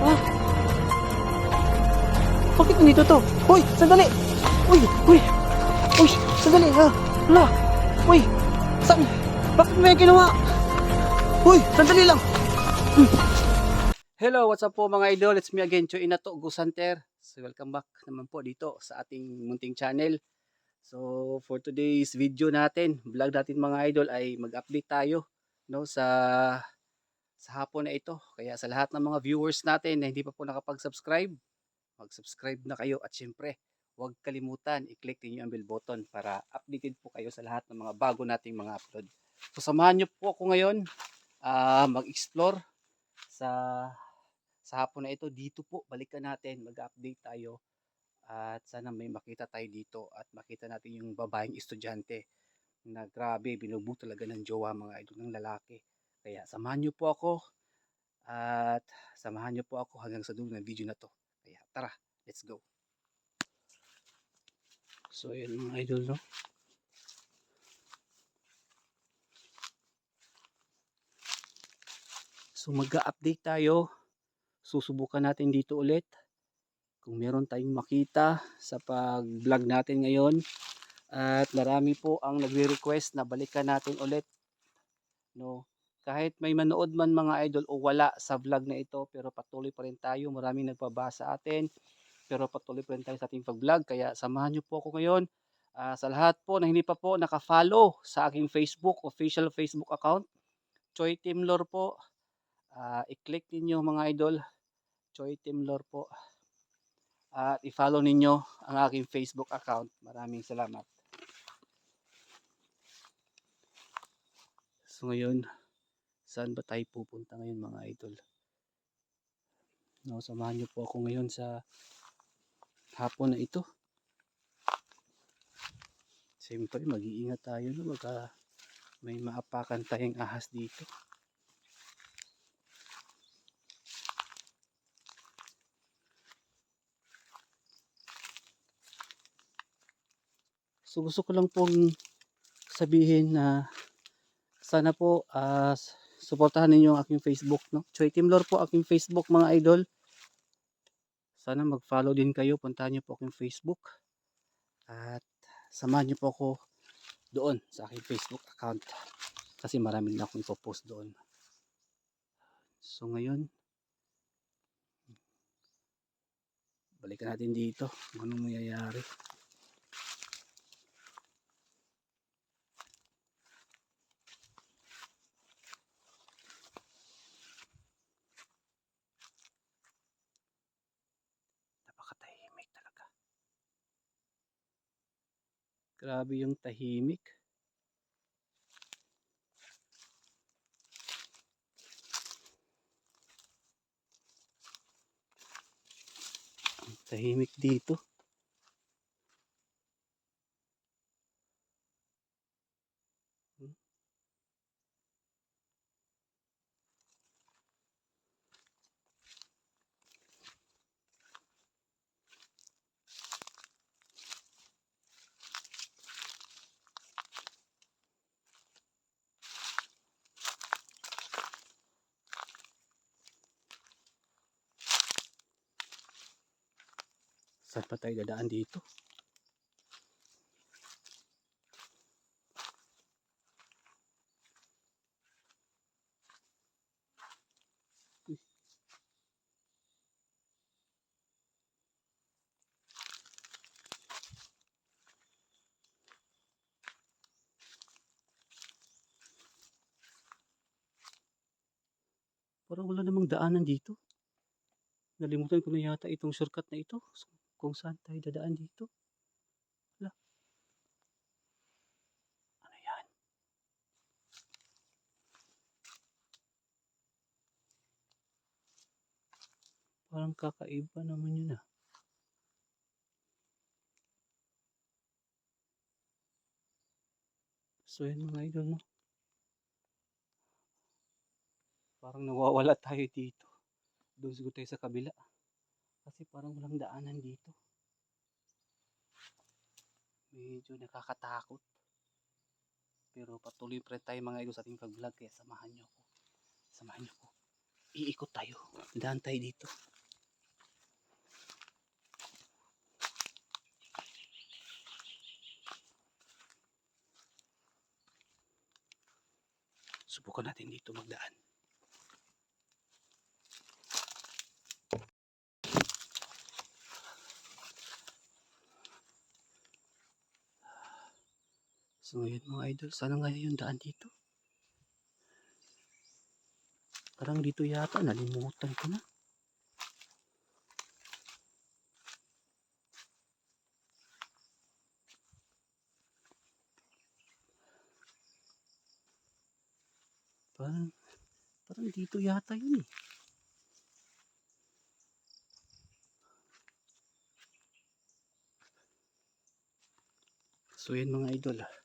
Ah. Bakit nandito to? Uy, sandali. Uy, uy. Uy, sandali ha. Wala. Uy, saan? Bakit may ginawa? Uy, sandali lang. Hello, what's up po mga idol? It's me again, Choy Inato Gusanter. So welcome back naman po dito sa ating munting channel. So for today's video natin, vlog natin mga idol ay mag-update tayo no sa sa hapon na ito. Kaya sa lahat ng mga viewers natin na hindi pa po nakapag-subscribe, mag-subscribe na kayo at syempre, huwag kalimutan i-click niyo ang bell button para updated po kayo sa lahat ng mga bago nating mga upload. So samahan niyo po ako ngayon ah, mag-explore sa sa hapon na ito dito po balikan natin mag-update tayo at sana may makita tayo dito at makita natin yung babaeng estudyante na grabe binubu talaga ng jowa mga idol ng lalaki kaya samahan niyo po ako at samahan niyo po ako hanggang sa dulo ng video na to. Kaya tara let's go. So yun mga idol no? So mag-update tayo. Susubukan natin dito ulit kung meron tayong makita sa pag-vlog natin ngayon. At marami po ang nagre-request na balikan natin ulit no kahit may manood man mga idol o wala sa vlog na ito pero patuloy pa rin tayo. Maraming nagpabasa sa atin pero patuloy pa rin tayo sa ating pag-vlog. Kaya samahan niyo po ako ngayon. Ah, sa lahat po na hindi pa po naka-follow sa aking Facebook official Facebook account Choi Timlor po. Ah, i-click ninyo mga idol. Choi Timlor po. At i-follow ninyo ang aking Facebook account. Maraming salamat. So ngayon, saan ba tayo pupunta ngayon mga idol? No, samahan niyo po ako ngayon sa hapon na ito. Siyempre, mag-iingat tayo na baka may maapakan tayong ahas dito. So gusto ko lang pong sabihin na sana po ah, suportahan ninyo ang aking Facebook no. Choi Timlor po aking Facebook mga idol. Sana mag-follow din kayo, puntahan niyo po aking Facebook. At samahan niyo po ako doon sa aking Facebook account kasi marami na akong ipopost doon. So ngayon balikan natin dito anong mangyayari. Grabe yung tahimik. Tahimik dito. Tayo dadaan dito? Parang wala namang daanan dito. Nalimutan ko na yata itong shortcut na ito. Kung saan tayo dadaan dito. Wala. Ano yan? Parang kakaiba naman yun ah. So yun mga idol no. Parang nawawala tayo dito. Doon siguro tayo sa kabila. Kasi parang walang daanan dito. medyo nakakatakot. Pero patuloy pa tayo mga idol sa ating pag-vlog kaya samahan nyo ako. Samahan nyo ako. Iikot tayo. Daan tayo dito. Subukan natin dito magdaan. So ngayon mga idol, sana ngayon yung daan dito? Parang dito yata, nalimutan ko na. Parang, parang dito yata yun eh. So yan mga idol ah.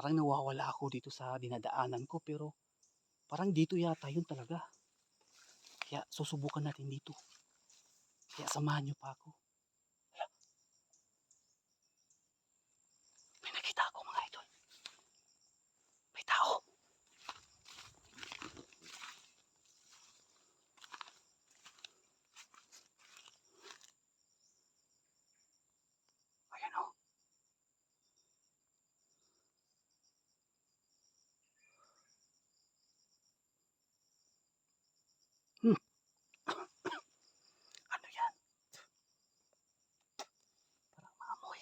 Parang nawawala ako dito sa dinadaanan ko pero parang dito yata yun talaga. Kaya susubukan natin dito. Kaya samahan nyo pa ako. Hala. May nakita ako mga idol. May tao. Ayan o. Ano yan? Parang maamoy.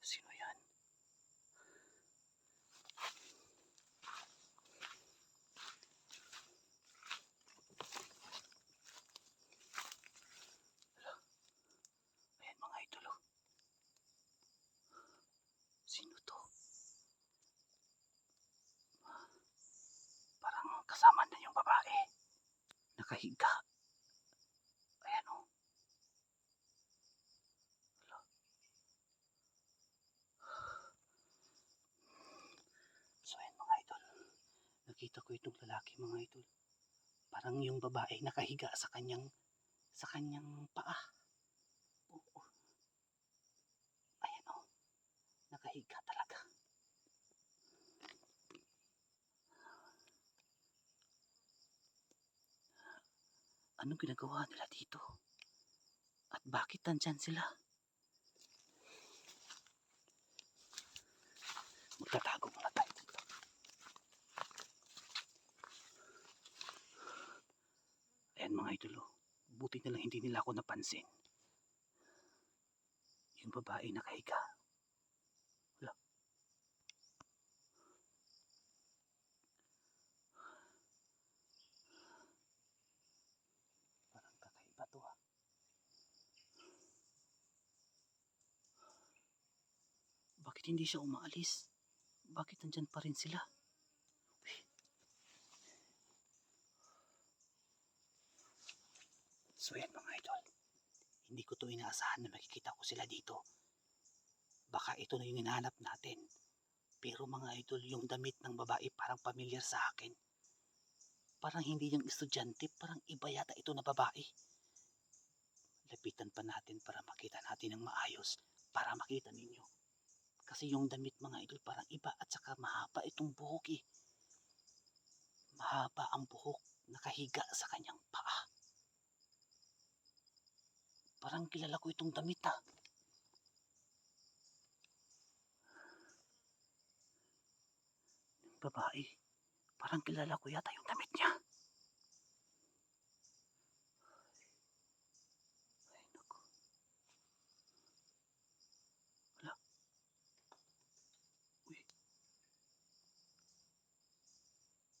Sino yan? Hala. Ayan mga idol oh. Sino to? Parang kasama na yung babae. Nakahiga. Ayan o. Hala. So ayan mga idol. Nakita ko itong lalaki mga idol. Parang yung babae nakahiga sa kanyang sa kanyang paa. Oo. Ayan o. Nakahiga talaga. Anong ginagawa nila dito? At bakit nandyan sila? Magtatago muna tayo dito. Ayan mga idolo. Buti na lang hindi nila ako napansin. Yung babae nakahiga. Wala. Parang kakaiba to ha. Bakit hindi siya umaalis? Bakit nandyan pa rin sila? So yan mga idol. Hindi ko to inaasahan na makikita ko sila dito. Baka ito na yung hinahanap natin. Pero mga idol, yung damit ng babae parang pamilyar sa akin. Parang hindi yung estudyante, parang iba yata ito na babae. Lapitan pa natin para makita natin ng maayos, para makita ninyo. Kasi yung damit mga idol parang iba at saka mahaba itong buhok eh. Mahaba ang buhok, nakahiga sa kanyang paa. Parang kilala ko itong damit ah. Yung babae, parang kilala ko yata yung damit niya. Ay, naku. Wala. Uy.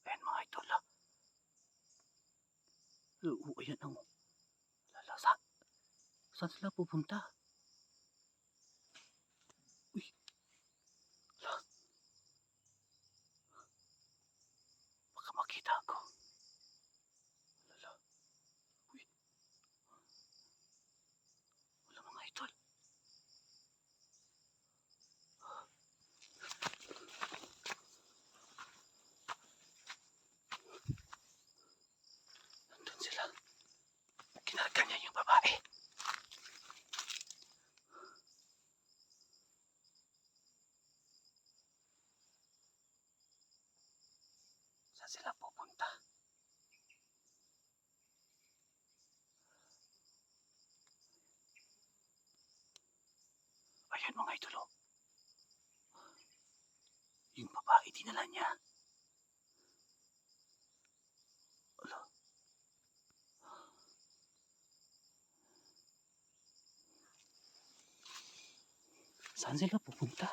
Ayan mga idol ah. Oo, ayan ang... Lala, sa... Saan sila pupunta? Uy. Hala. Baka makita ako. Lala. Uy. Wala mga idol. babae. Saan sila pupunta? Ayun mga idol oh. Yung babae dinala niya. Ala. Saan sila pupunta?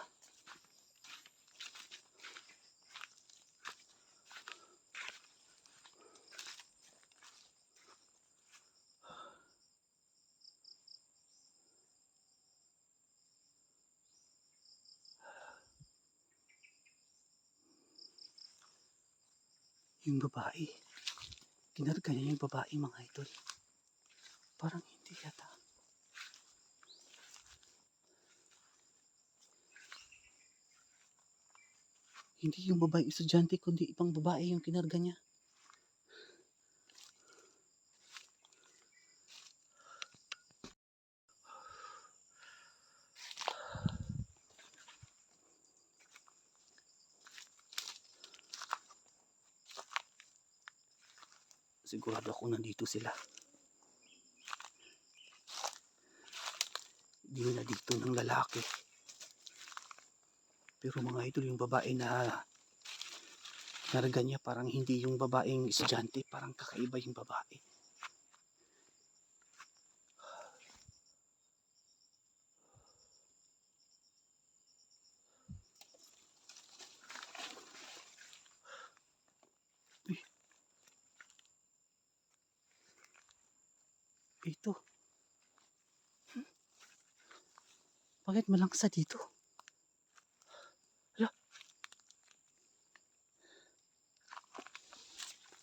Yung babae. Kinarga niya yung babae mga idol. Parang hindi yata. Hindi yung babae estudyante kundi ibang babae yung kinarga niya. Ako nandito sila. Hindi na dito ng lalaki. Pero mga idol, yung babae na narga niya parang hindi yung babaeng estudyante, parang kakaiba yung babae. Uy. Ito. Hmm? Bakit malangsa dito? Hala.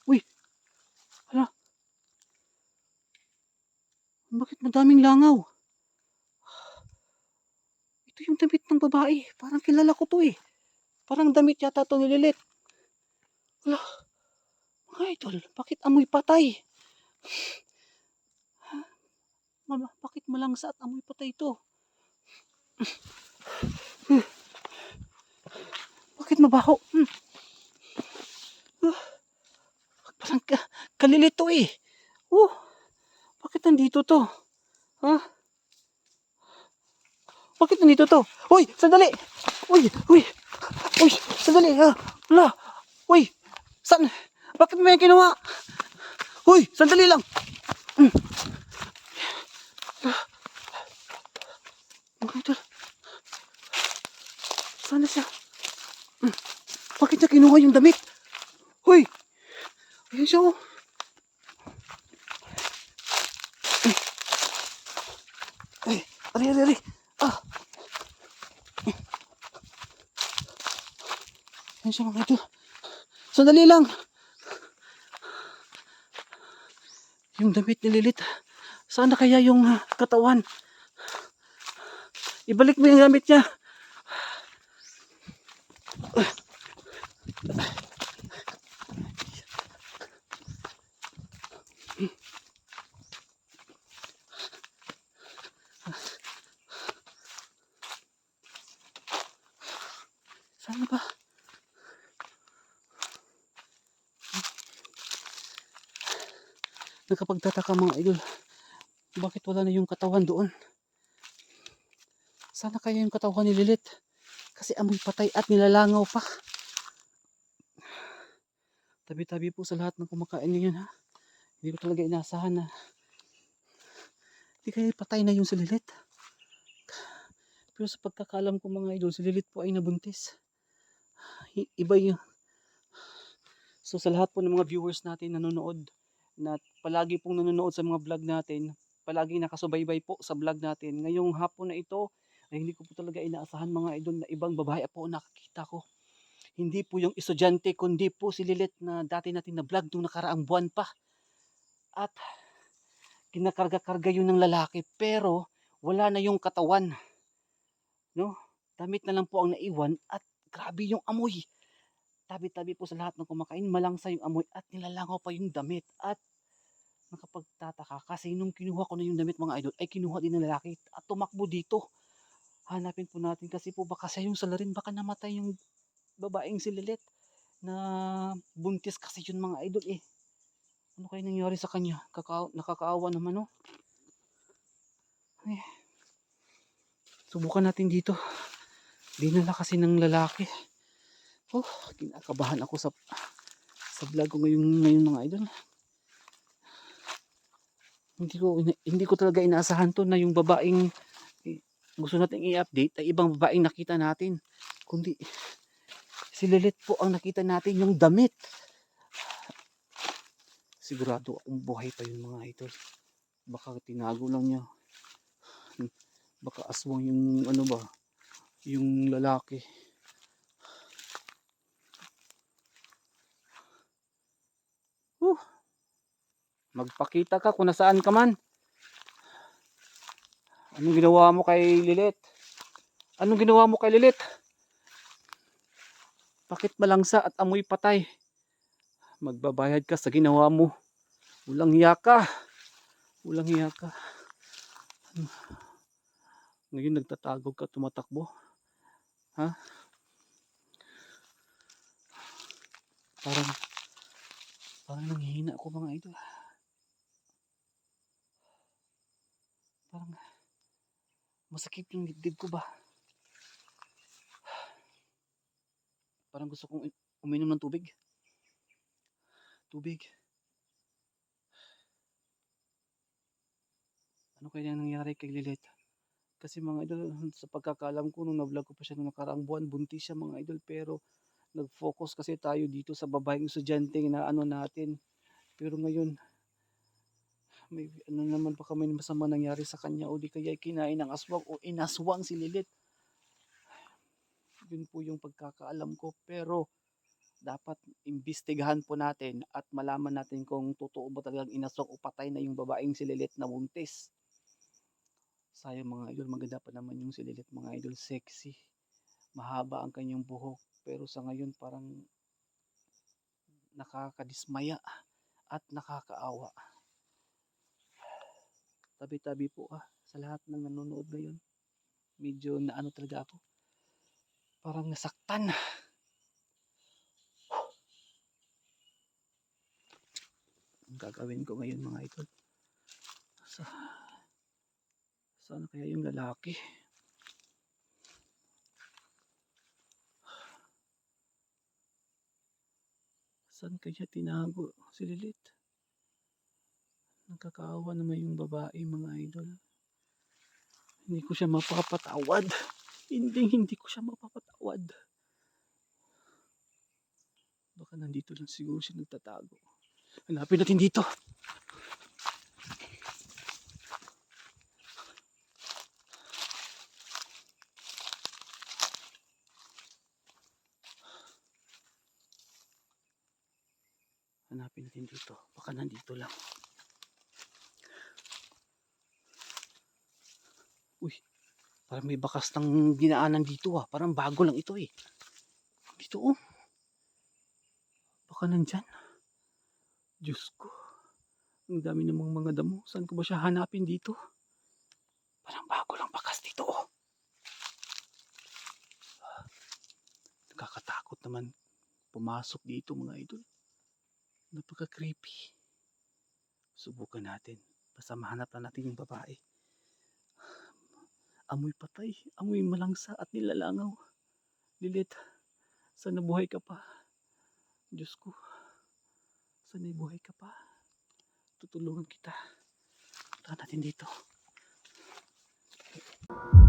Uy. Hala. Bakit madaming langaw? Ito yung damit ng babae. Parang kilala ko to eh. Parang damit yata to ni Lilit. Hala. Mga idol, bakit amoy patay? Mama, bakit malangsa at amoy patay ito? Bakit mabaho? Hmm. Ah, Parang ka, kalilito eh. Oh, bakit nandito to? Ha? Bakit nandito to? Uy, sandali! Uy, uy! Uy, sandali ha! Wala! Uy! Saan? Bakit yan kinuha? Uy, sandali lang! Hmm. Mga idol. Saan na siya? Hmm. Bakit niya kinuha yung damit? Hoy! Ayan siya oh. Ay, ari, ari, ari. Ah. Ayan siya mga idol. Sandali lang. Yung damit ni Lilith. Saan na kaya yung ah, katawan? Ibalik mo yung gamit niya. Saan na ba? Nakapagtataka mga idol. Bakit wala na yung katawan doon? Sana kaya yung katawan ni Lilith. Kasi amoy patay at nilalangaw pa. Tabi-tabi po sa lahat ng kumakain ngayon ha. Hindi ko talaga inasahan na hindi kaya patay na yung si Lilith. Pero sa pagkakalam ko mga idol, si Lilith po ay nabuntis. Iba yung... So sa lahat po ng mga viewers natin nanonood, na palagi pong nanonood sa mga vlog natin, palagi nakasubaybay po sa vlog natin. Ngayong hapon na ito, ay hindi ko po talaga inaasahan mga idol na ibang babae po nakakita ko. Hindi po yung estudyante, kundi po si Lilith na dati natin na vlog nung nakaraang buwan pa. At kinakarga-karga yun ng lalaki, pero wala na yung katawan. No? Damit na lang po ang naiwan at grabe yung amoy. Tabi-tabi po sa lahat ng kumakain, malangsa yung amoy at nilalangaw pa yung damit. At nakapagtataka kasi nung kinuha ko na yung damit mga idol ay kinuha din ng lalaki at tumakbo dito. Hanapin po natin kasi po baka siya yung salarin baka namatay yung babaeng si Lilet na buntis kasi yun mga idol eh. Ano kaya nangyari sa kanya? Kaka nakakaawa naman oh. Ay. Subukan natin dito. Dinala kasi ng lalaki. Oh, kinakabahan ako sa sa vlog ko ngayon, ngayon mga idol. Hindi ko hindi ko talaga inaasahan to na yung babaeng eh, gusto nating i-update ay ibang babaeng nakita natin. Kundi si Lilit po ang nakita natin yung damit. Sigurado akong buhay pa yun mga idol. Baka tinago lang niya. Baka aswang yung ano ba, yung lalaki. Huh. Magpakita ka kung nasaan ka man. Anong ginawa mo kay Lilit? Anong ginawa mo kay Lilit? Bakit malangsa at amoy patay? Magbabayad ka sa ginawa mo. Ulang hiya ka. Ulang hiya ka. Ngayon nagtatago ka, tumatakbo. Ha? Parang, parang nanghihina ako mga idol. Parang, masakit yung dibdib ko ba? Parang gusto kong uminom ng tubig. Tubig. Ano kaya nangyari kay Lilet? Kasi mga idol, sa pagkakalam ko, nung na-vlog ko pa siya nung nakaraang buwan, buntis siya mga idol. Pero, nag-focus kasi tayo dito sa babaeng estudyante na ano natin. Pero ngayon, may ano naman baka may masama nangyari sa kanya o di kaya kinain ng aswang o inaswang si Lilit. Yun po yung pagkakaalam ko. Pero, dapat imbestigahan po natin at malaman natin kung totoo ba talagang inaswang o patay na yung babaeng si Lilit na buntis. Sayang mga idol, maganda pa naman yung si Lilit mga idol, sexy. Mahaba ang kanyang buhok. Pero sa ngayon parang nakakadismaya at nakakaawa. Tabi-tabi po ah sa lahat ng nanonood ngayon. Medyo naano talaga ako. Parang nasaktan. Ang gagawin ko ngayon mga idol. Sa, saan kaya yung lalaki? Saan kaya tinago si Lilit? Nagkakaawa naman yung babae mga idol. Hindi ko siya mapapatawad. Hindi, hindi ko siya mapapatawad. Baka nandito lang siguro siya nagtatago. Hanapin natin dito. Hanapin natin dito. Baka nandito lang. Uy, parang may bakas ng dinaanan dito ah. Parang bago lang ito eh. Dito oh. Baka nandyan. Diyos ko. Ang dami namang mga damo. Saan ko ba siya hanapin dito? Parang bago lang bakas dito oh. Nakakatakot naman pumasok dito mga idol. Napaka-creepy. Subukan natin. Basta mahanap na natin yung babae. Amoy patay, amoy malangsa at nilalangaw. Lilit, sana buhay ka pa. Diyos ko, sana buhay ka pa. Tutulungan kita. Tara natin dito. Thank you.